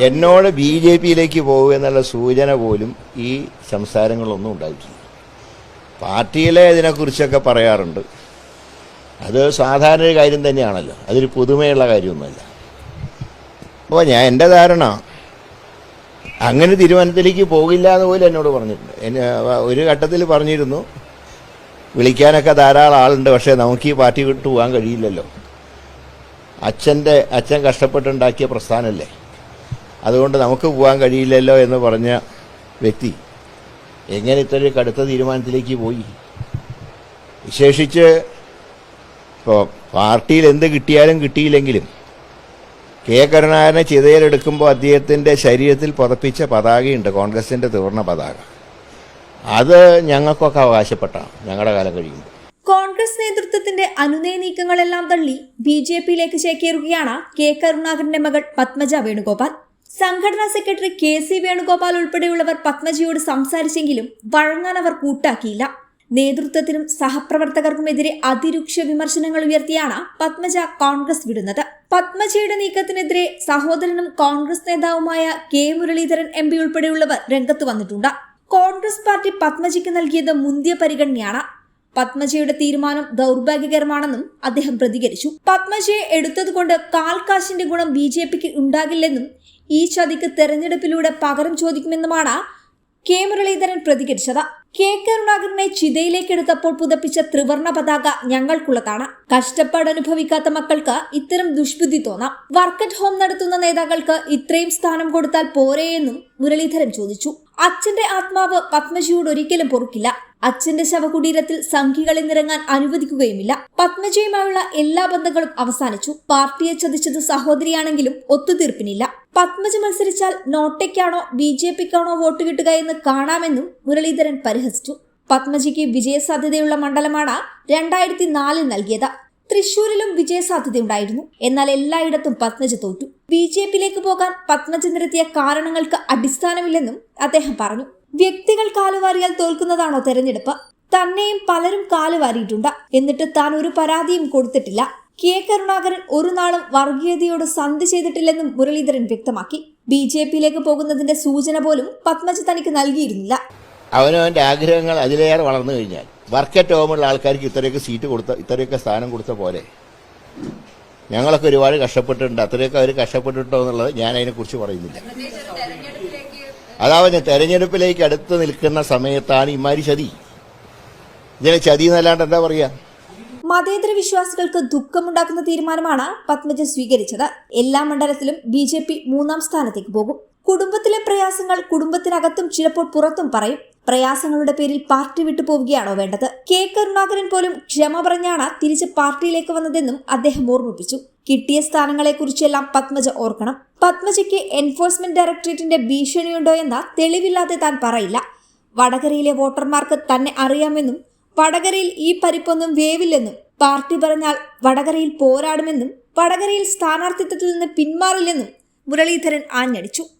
എന്നോട് B J പിയിലേക്ക് പോകുക എന്നുള്ള സൂചന പോലും ഈ സംസാരങ്ങളൊന്നും ഉണ്ടായിട്ടില്ല. പാർട്ടിയിലെ ഇതിനെക്കുറിച്ചൊക്കെ പറയാറുണ്ട്. അത് സാധാരണ ഒരു കാര്യം തന്നെയാണല്ലോ. അതൊരു പുതുമയുള്ള കാര്യമൊന്നുമല്ല. അപ്പോൾ ഞാൻ എന്റെ ധാരണ അങ്ങനെ തീരുമാനത്തിലേക്ക് പോകില്ല എന്ന് പോലും എന്നോട് പറഞ്ഞിട്ടുണ്ട്. എന്നെ ഒരു ഘട്ടത്തിൽ പറഞ്ഞിരുന്നു വിളിക്കാനൊക്കെ ധാരാളം ആളുണ്ട് പക്ഷേ നമുക്ക് ഈ പാർട്ടി വിട്ട് പോകാൻ കഴിയില്ലല്ലോ. അച്ഛന്റെ അച്ഛൻ കഷ്ടപ്പെട്ടുണ്ടാക്കിയ പ്രസ്ഥാനമല്ലേ? അതുകൊണ്ട് നമുക്ക് പോകാൻ കഴിയില്ലല്ലോ എന്ന് പറഞ്ഞ വ്യക്തി എങ്ങനെ ഇത്ര കടുത്ത തീരുമാനത്തിലേക്ക് പോയി? വിശേഷിച്ച് ഇപ്പോൾ പാർട്ടിയിൽ എന്ത് കിട്ടിയാലും കിട്ടിയില്ലെങ്കിലും കെ കരുണാകരനെ ചിതയിലെടുക്കുമ്പോൾ അദ്ദേഹത്തിന്റെ ശരീരത്തിൽ പുതപ്പിച്ച പതാകയുണ്ട് കോൺഗ്രസിന്റെ തീർന്ന പതാക. അത് ഞങ്ങൾക്കൊക്കെ അവകാശപ്പെട്ടാണ് ഞങ്ങളുടെ കാലം കഴിയുമ്പോൾ കോൺഗ്രസ് നേതൃത്വത്തിന്റെ അനുനയ നീക്കങ്ങളെല്ലാം തള്ളി ബി ജെ പിയിലേക്ക് ചേക്കേറുകയാണ് കെ കരുണാകരന്റെ മകൾ പത്മജ വേണുഗോപാൽ. സംഘടനാ സെക്രട്ടറി കെ സി വേണുഗോപാൽ ഉൾപ്പെടെയുള്ളവർ പത്മജിയോട് സംസാരിച്ചെങ്കിലും വഴങ്ങാൻ അവർ കൂട്ടാക്കിയില്ല. നേതൃത്വത്തിനും സഹപ്രവർത്തകർക്കുമെതിരെ അതിരൂക്ഷ വിമർശനങ്ങൾ ഉയർത്തിയാണ് പത്മജ കോൺഗ്രസ് വിടുന്നത്. പത്മജിയുടെ നീക്കത്തിനെതിരെ സഹോദരനും കോൺഗ്രസ് നേതാവുമായ കെ മുരളീധരൻ എം പി ഉൾപ്പെടെയുള്ളവർ രംഗത്ത് വന്നിട്ടുണ്ട്. കോൺഗ്രസ് പാർട്ടി പത്മജിക്ക് നൽകിയത് മുന്തിയ പരിഗണനയാണ്. പത്മജയുടെ തീരുമാനം ദൗർഭാഗ്യകരമാണെന്നും അദ്ദേഹം പ്രതികരിച്ചു. പത്മജയെ എടുത്തതുകൊണ്ട് കാൽകാശിന്റെ ഗുണം ബി ജെ പിക്ക് ഉണ്ടാകില്ലെന്നും ഈ ചതിക്ക് തെരഞ്ഞെടുപ്പിലൂടെ പകരം ചോദിക്കുമെന്നുമാണ് കെ മുരളീധരൻ പ്രതികരിച്ചത്. കെ കരുണാകരനെ ചിതയിലേക്ക് എടുത്തപ്പോൾ പുതപ്പിച്ച ത്രിവർണ പതാക ഞങ്ങൾക്കുള്ളതാണ്. കഷ്ടപ്പാട് അനുഭവിക്കാത്ത മക്കൾക്ക് ഇത്തരം ദുഷ്ബുദ്ധി തോന്നാം. വർക്കറ്റ് ഹോം നടത്തുന്ന നേതാക്കൾക്ക് ഇത്രയും സ്ഥാനം കൊടുത്താൽ പോരെയെന്നും മുരളീധരൻ ചോദിച്ചു. അച്ഛന്റെ ആത്മാവ് പത്മജിയോട് ഒരിക്കലും പൊറുക്കില്ല. അച്ഛന്റെ ശവകുടീരത്തിൽ സംഘികളെ നിറങ്ങാൻ അനുവദിക്കുകയുമില്ല. പത്മജയുമായുള്ള എല്ലാ ബന്ധങ്ങളും അവസാനിച്ചു. പാർട്ടിയെ ചതിച്ചത് സഹോദരിയാണെങ്കിലും ഒത്തുതീർപ്പിനില്ല. പത്മജ മത്സരിച്ചാൽ നോട്ടയ്ക്കാണോ ബി ജെ പിക്കാണോ വോട്ട് കിട്ടുക എന്ന് കാണാമെന്നും മുരളീധരൻ പരിഹസിച്ചു. പത്മജിക്ക് വിജയസാധ്യതയുള്ള മണ്ഡലമാണ് രണ്ടായിരത്തി നാലിൽ നൽകിയത്. തൃശൂരിലും വിജയസാധ്യതയുണ്ടായിരുന്നു. എന്നാൽ എല്ലായിടത്തും പത്മജ തോറ്റു. ബി ജെ പിയിലേക്ക് പോകാൻ പത്മജ നിരത്തിയ കാരണങ്ങൾക്ക് അടിസ്ഥാനമില്ലെന്നും അദ്ദേഹം പറഞ്ഞു. വ്യക്തികൾ കാലുവാരിയാൽ തോൽക്കുന്നതാണോ തെരഞ്ഞെടുപ്പ്? തന്നെയും പലരും കാലുവാരിയിട്ടുണ്ട്. എന്നിട്ട് താൻ ഒരു പരാതിയും കൊടുത്തിട്ടില്ല. കെ. കരുണാകരൻ ഒരു നാളും വർഗീയതയോട് സന്ധി ചെയ്തിട്ടില്ലെന്നും മുരളീധരൻ വ്യക്തമാക്കി. ബി ജെ പിയിലേക്ക് പോകുന്നതിന്റെ സൂചന പോലും പത്മജ തനിക്ക് നൽകിയിരുന്നില്ല. അവനവന്റെ ആഗ്രഹങ്ങൾ അതിലേറെ വളർന്നു കഴിഞ്ഞാൽ വർക്കറ്റ് ഹോമുള്ള ആൾക്കാർക്ക് ഇത്രയൊക്കെ സീറ്റ് കൊടുത്ത ഇത്രയൊക്കെ സ്ഥാനം കൊടുത്ത പോലെ. ഞങ്ങളൊക്കെ ഒരുപാട് കഷ്ടപ്പെട്ടിട്ടുണ്ട്. അത്രയൊക്കെ അവർ കഷ്ടപ്പെട്ടിട്ടോ എന്നുള്ളത് ഞാൻ അതിനെക്കുറിച്ച് പറയുന്നില്ല. അതാവുന്ന തെരഞ്ഞെടുപ്പിലേക്ക് അടുത്ത് നിൽക്കുന്ന സമയത്താണ് ഇമാരി ചതി. ഇതിനെ ചതി എന്നല്ലാണ്ട് എന്താ പറയുക മതേതര വിശ്വാസികൾക്ക് ദുഃഖമുണ്ടാക്കുന്ന തീരുമാനമാണ് പത്മജ സ്വീകരിച്ചത്. എല്ലാ മണ്ഡലത്തിലും ബി ജെ പി മൂന്നാം സ്ഥാനത്തേക്ക് പോകും. കുടുംബത്തിലെ പ്രയാസങ്ങൾ കുടുംബത്തിനകത്തും ചിലപ്പോൾ പുറത്തും പറയും. പ്രയാസങ്ങളുടെ പേരിൽ പാർട്ടി വിട്ടു പോവുകയാണോ വേണ്ടത്? കെ കരുണാകരൻ പോലും ക്ഷമ പറഞ്ഞാണ് തിരിച്ച് പാർട്ടിയിലേക്ക് വന്നതെന്നും അദ്ദേഹം ഓർമ്മിപ്പിച്ചു. കിട്ടിയ സ്ഥാനങ്ങളെക്കുറിച്ചെല്ലാം പത്മജ ഓർക്കണം. പത്മജയ്ക്ക് എൻഫോഴ്സ്മെന്റ് ഡയറക്ടറേറ്റിന്റെ ഭീഷണിയുണ്ടോ എന്ന തെളിവില്ലാതെ താൻ പറയില്ല. വടകരയിലെ വോട്ടർമാർക്ക് തന്നെ അറിയാമെന്നും വടകരയിൽ ഈ പരിപ്പൊന്നും വേവില്ലെന്നും പാർട്ടി പറഞ്ഞാൽ വടകരയിൽ പോരാടുമെന്നും വടകരയിൽ സ്ഥാനാർത്ഥിത്വത്തിൽ നിന്ന് പിന്മാറില്ലെന്നും മുരളീധരൻ ആഞ്ഞടിച്ചു.